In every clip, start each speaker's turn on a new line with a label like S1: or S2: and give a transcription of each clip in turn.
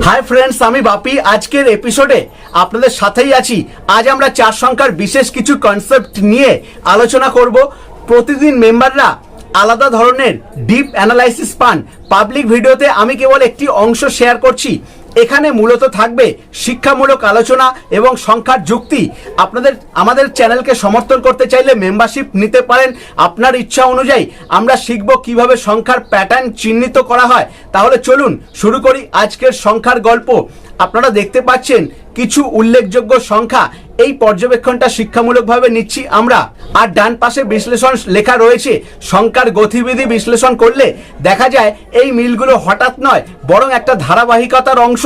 S1: Hi friends আমি বাপি। আজকের এপিসোডে আপনাদের সাথেই আছি। আজ আমরা চার সংখ্যার বিশেষ কিছু কনসেপ্ট নিয়ে আলোচনা করব। প্রতিদিন মেম্বাররা আলাদা ধরনের ডিপ অ্যানালাইসিস পান। পাবলিক ভিডিওতে আমি কেবল একটি অংশ শেয়ার করছি। এখানে মূলত থাকবে শিক্ষামূলক আলোচনা এবং সংখ্যার যুক্তি। আপনাদের, আমাদের চ্যানেলকে সমর্থন করতে চাইলে মেম্বারশিপ নিতে পারেন। আপনার ইচ্ছা অনুযায়ী আমরা শিখব কীভাবে সংখ্যার প্যাটার্ন চিহ্নিত করা হয়। তাহলে চলুন শুরু করি আজকের সংখ্যার গল্প। আপনারা দেখতে পাচ্ছেন কিছু উল্লেখযোগ্য সংখ্যা এই পর্যবেক্ষণটা শিক্ষামূলকভাবে নিচ্ছি আমরা। আর ডান পাশে বিশ্লেষণ লেখা রয়েছে, সংখ্যার গতিবিধি বিশ্লেষণ করলে দেখা যায় এই মিলগুলো হঠাৎ নয়, বরং একটা ধারাবাহিকতার অংশ।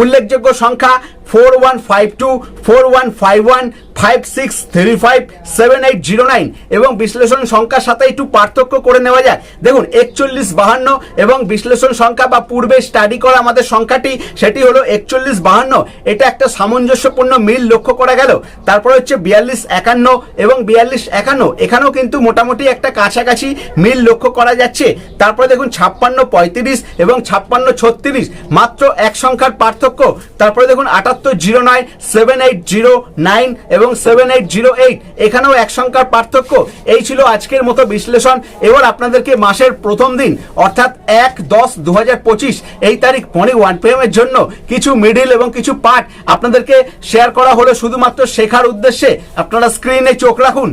S1: উল্লেখযোগ্য সংখ্যা four one five two four one five one five six three five seven zero nine এবং বিশ্লেষণ সংখ্যার সাথে একটু পার্থক্য করে নেওয়া যায়। দেখুন, একচল্লিশ বাহান্ন এবং বিশ্লেষণ সংখ্যা বা পূর্বে স্টাডি করা আমাদের সংখ্যাটি, সেটি হলো একচল্লিশ বাহান্ন। এটা একটা সামঞ্জস্যপূর্ণ মিল লক্ষ্য করা গেল। তারপর হচ্ছে বিয়াল্লিশ একান্ন এবং বিয়াল্লিশ একান্ন। এখানেও কিন্তু মোটামুটি একটা কাছাকাছি মিল লক্ষ্য করা যাচ্ছে। তারপরে দেখুন, ছাপ্পান্ন পঁয়ত্রিশ এবং ছাপ্পান্ন ছত্রিশ। মাত্র এক সংখ্যার পার্থক্য। তারপরে দেখুন, আটাত্তর জিরো নয়, সেভেন এইট জিরো নাইন এবং সেভেন এইট জিরো এইট। এখানেও এক সংখ্যার পার্থক্য। এই ছিল আজকের মতো বিশ্লেষণ। এবার আপনাদেরকে মাসের প্রথম দিন, অর্থাৎ এক দশ দু এই তারিখ পনে ওয়ান পিএমের জন্য কিছু মিডিল এবং কিছু পার্ট আপনাদেরকে শেয়ার করা হলো শুধুমাত্র শেখার উদ্দেশ্যে। আপনারা স্ক্রিনে চোখ রাখুন।